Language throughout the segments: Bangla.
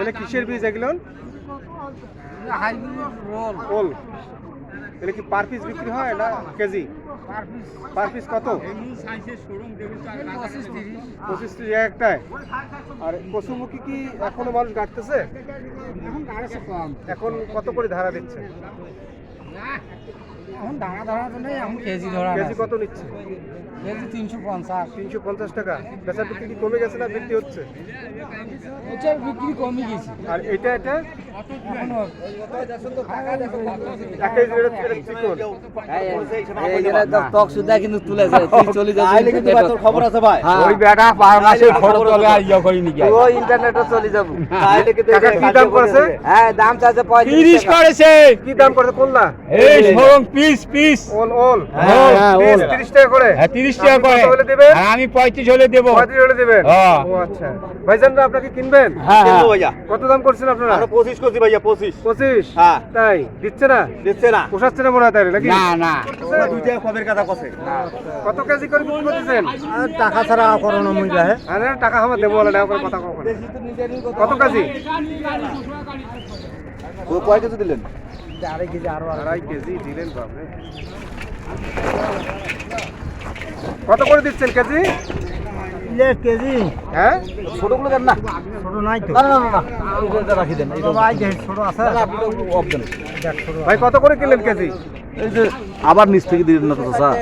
এটা কিসের বীজ এগুলো? এটা কি পার পিস বিক্রি হয় না কেজি? পার পিস কত? পঁচিশ তিরিশ, একটায়। আর পশুমুখী কি এখনও মানুষ কম এখন কত করে ধারা দিচ্ছে? এখন দানা ধরা তো নেই এখন কেজি ধরা কেজি কত নিচ্ছে? কেজি তিনশো পঞ্চাশ। তিনশো পঞ্চাশ টাকা? বেচা বিক্রি কি কমে গেছে না বিক্রি হচ্ছে? এটা বিক্রি কমে গেছে। আর এটা এটা? ইয়ে দাম হ্যাঁ তিরিশ করেছে। কি দাম করেছে? কোনলা পিস পিস। ওল ওল। পিস ওল। তিরিশ টাকা করে? হ্যাঁ তিরিশ টাকা করে? আর আমি পঁয়ত্রিশ হলে দেবো। পঁয়ত্রিশ হলে দেবেন? হ্যাঁ। ও আচ্ছা। ভাইজান আপনাকে কিনবেন? হ্যাঁ, হ্যাঁ। কত দাম করছেন আপনারা? পঁচিশ করছি ভাইয়া পঁচিশ। পঁচিশ? হ্যাঁ। তাই? দিচ্ছে না? দিচ্ছে না। পোষাচ্ছে না মনে হয় তাই নাকি? না না। দুই টাকা কবের কথা কছে। কত কেজি করে বিক্রি করতেছেন? টাকা ছাড়া করোনা মহিলা হ্যাঁ আরে টাকা আমার দেবো বলে না করে কথা কখন কত কেজি? কয় কেজি দিলেন? আড়াই কেজি আরও আড়াই কেজি দিলেন বাপরে। কত করে দিচ্ছেন কেজি? কেজি। হ্যাঁ? ছোটগুলো দেন না। ছোট নাই তো। না না না না রাখি দেন ভাই ছোট আছে। ভাই কত করে কিনলেন কেজি? এই যে আবার নিচ থেকে দিলেন না তো স্যার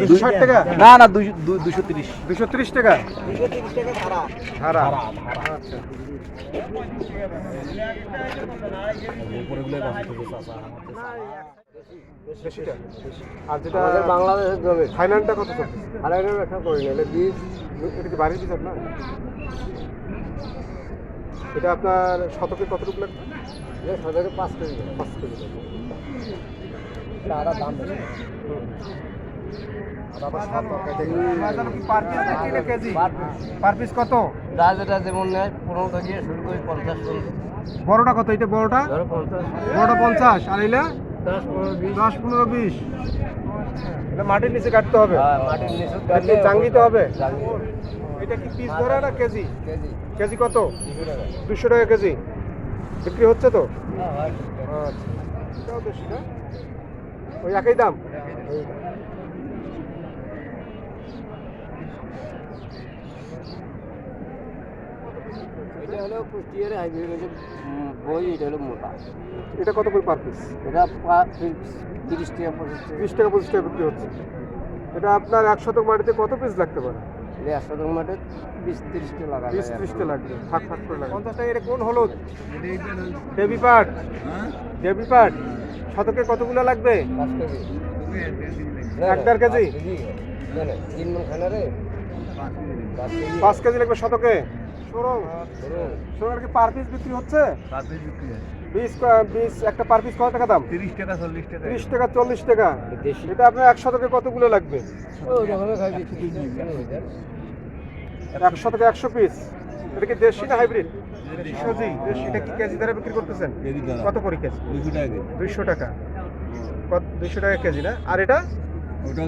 দুশো ষাট টাকা? না না দুইশো দুই- দুইশো তিরিশ। দুশো ত্রিশ টাকা? ভাড়া আচ্ছা। বেশিটা। আর যেটা বাংলাদেশের জমি। ফাইনালটা কত চলছে আড়াইটার ব্যবসা করি না এটা বীজ এটা কি বাড়ির বিচার না? এটা আপনার শতকে কতটুকু লাগবে? সদাকে পাঁচ কেজি পাঁচ কেজি লাগবে। আদা দাম বড়টা কত? এটা বড়টা? পঞ্চাশ। বড়টা পঞ্চাশ। আর এলা পনেরো বিশ। দশ পনেরো বিশ। এটা মাটির নিচে কাটতে হবে। হ্যাঁ, মাটির নিচু এটা কি হবে। এটা কি পিস ধরা না কেজি? কেজি। কেজি কত? দুশো টাকা। কেজি। বিক্রি হচ্ছে তো? হ্যাঁ আচ্ছা। বেশি না ওই একই দাম। এটা হলো কুষ্টিয়ার হাইব্রিড বই এটা হলো মোটা। এটা কত করে পার পিস এটা তিরিশ টাকা পঁচিশ বিশ টাকা পঁচিশ টাকা বিক্রি হচ্ছে। এটা আপনার এক শতক মাটিতে কত পিস লাগতে পারে? এটা একশো টাকা মাঠে বিশ তিরিশ টাকা লাগা বিশ ত্রিশটা লাগবে। ফাঁক ফাঁক করে লাগবে। পঞ্চাশ টাকা এটা কোন হলুদ? দেবী পাট। দেবী পাট। শতকে কতগুলো লাগবে? পাঁচ কেজি। এক দেড় কেজি? না না তিন মন খানা রে কেজি পাঁচ কেজি লাগবে শতকে? কি পার পিস বিক্রি হচ্ছে? ক- বিশ একটা পার পিস কত টাকা দাম? তিরিশ টাকা চল্লিশ টাকা। ত্রিশ টাকা চল্লিশ টাকা। এটা আপনার এক শতকে কতগুলো লাগবে? ও রকমের খাই বিক্রি কেন হয়ে যায় এক শতকে একশো পিস এটা কি দেশি না হাইব্রিড দেশি। দেশি এটা কি কেজি দ্বারা বিক্রি করতেছেন? কত করে কেজি? দুশো টাকা দুইশো টাকা। কত দুইশো টাকা কেজি না? আর এটা? ওটাও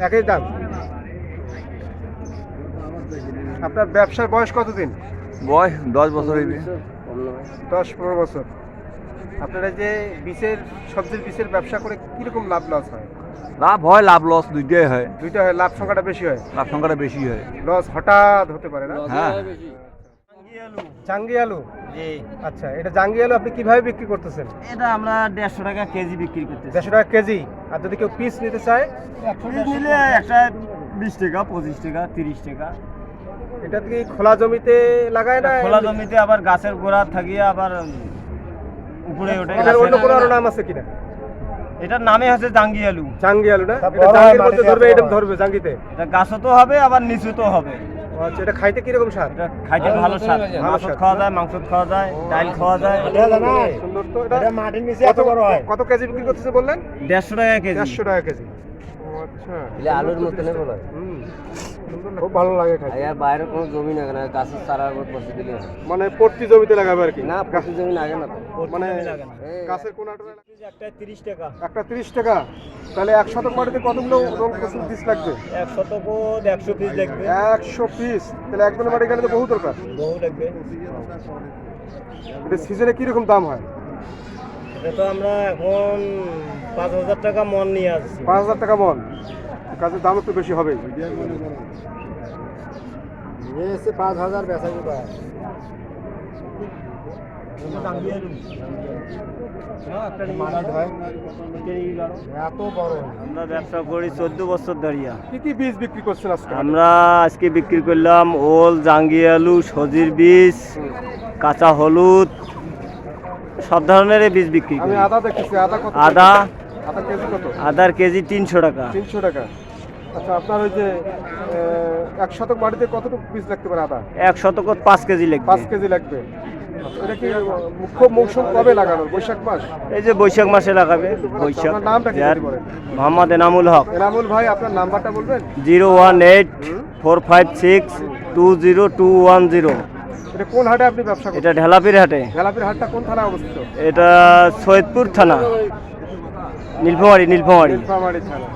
একই দাম। আপনার ব্যবসার বয়স কতদিন? বয়স দশ বছর হইবে। দশ পনেরো বছর। আপনারা যে বিষের সবজির বিষের ব্যবসা করে কীরকম লাভ লস হয়? লাভ হয় লাভ লস দুইটাই হয়। দুইটা হয় লাভ সংখ্যাটা বেশি হয়? লাভ সংখ্যাটা বেশি হয়। লস হঠাৎ হতে পারে না? হ্যাঁ। জাঙ্গি আলু? আচ্ছা এটা জাঙ্গি আলু আপনি কীভাবে বিক্রি করতেছেন? এটা আমরা দেড়শো টাকা কেজি বিক্রি করতেছি। দেড়শো টাকা কেজি। আর যদি কেউ পিস নিতে চায়? নিলে একটা বিশ টাকা পঁচিশ টাকা তিরিশ টাকা। এটা কি খোলা জমিতে লাগায় না খোলা জমিতে আবার গাছের গোড়া থাকিয়ে আবার উপরে ওঠে। এটার অন্য কোনো নাম আছে কিনা? এটার নামে হচ্ছে জাঙ্গি আলু জাঙ্গি আলু না এটা জাঙ্গির মধ্যে ধরবে এটা ধরবে জাঙ্গিতে? এটা গাছও তো হবে আবার নিচু তো হবে। আচ্ছা এটা খাইতে কীরকম স্বাদ? এটা খাইতে ভালো স্বাদ। মাংস খাওয়া যায় মাংস খাওয়া যায় ডাল খাওয়া যায়। সুন্দর তো এটা। মাটির নিচে এত বড় হয়। কত কেজি বিক্রি করতেছে বললেন? দেড়শো টাকা কেজি। দেড়শো টাকা কেজি। ও আচ্ছা। আলুর মতন বলা হুম। খুব ভালো লাগে খাই আর বাইরে কোনো জমি না কেন গাছের চারার উপর বসে দিলে মানে প্রতি জমিতে লাগাবে আর কি? না প্রতি জমি লাগে না তো। মানে গাছের কোনাটা একটা তিরিশ টাকা। একটা তিরিশ টাকা? তাহলে এক শতক মাটিতে কতগুলো রোল কচুর পিস লাগবে? এক শতক একশো পিস লাগবে। একশো পিস। তাহলে এক মাটি গেলে তো বহু দরকার। বহু লাগবে। এটা সিজনে কীরকম দাম হয়? এটা তো আমরা এখন পাঁচ হাজার টাকা মন নিয়ে আসছি। পাঁচ হাজার টাকা মন। কাজের দাম একটু বেশি হবে। পাঁচ হাজার বেচা আমরা ব্যবসা করি চোদ্দ বছর দাঁড়িয়ে কি কি বীজ বিক্রি করছেন আজকে? আমরা আজকে বিক্রি করলাম ওল জাঙ্গি আলু সজির বীজ কাঁচা হলুদ সব ধরনের বীজ বিক্রি করি। আদা দেখতেছি আদা আদার কেজি তিনশো টাকা। তিনশো টাকা। আচ্ছা আপনার ওই যে এক শতক মাটিতে কতটুকু বীজ লাগতে পারে আদা? এক শতক পাঁচ কেজি লাগবে। পাঁচ কেজি লাগবে। আচ্ছা, এটা কি মুখ্য মৌসুম কবে লাগানো? বৈশাখ মাস? এই যে বৈশাখ মাসে লাগাবে বৈশাখ। নামটা কি বলেন? মোহাম্মদ এনামুল হক। এনামুল ভাই আপনার নাম্বারটা বলবেন? Zero one eight four five six two zero two one zero. এটা কোন হাটে আপনি ব্যবসা করেন এটা ঢেলাপির হাটে। গেলাপির হাটটা কোন থানায় অবস্থিত? এটা সৈয়দপুর থানা। নীলফামারি নীলফামারি। নীলফামারী থানা.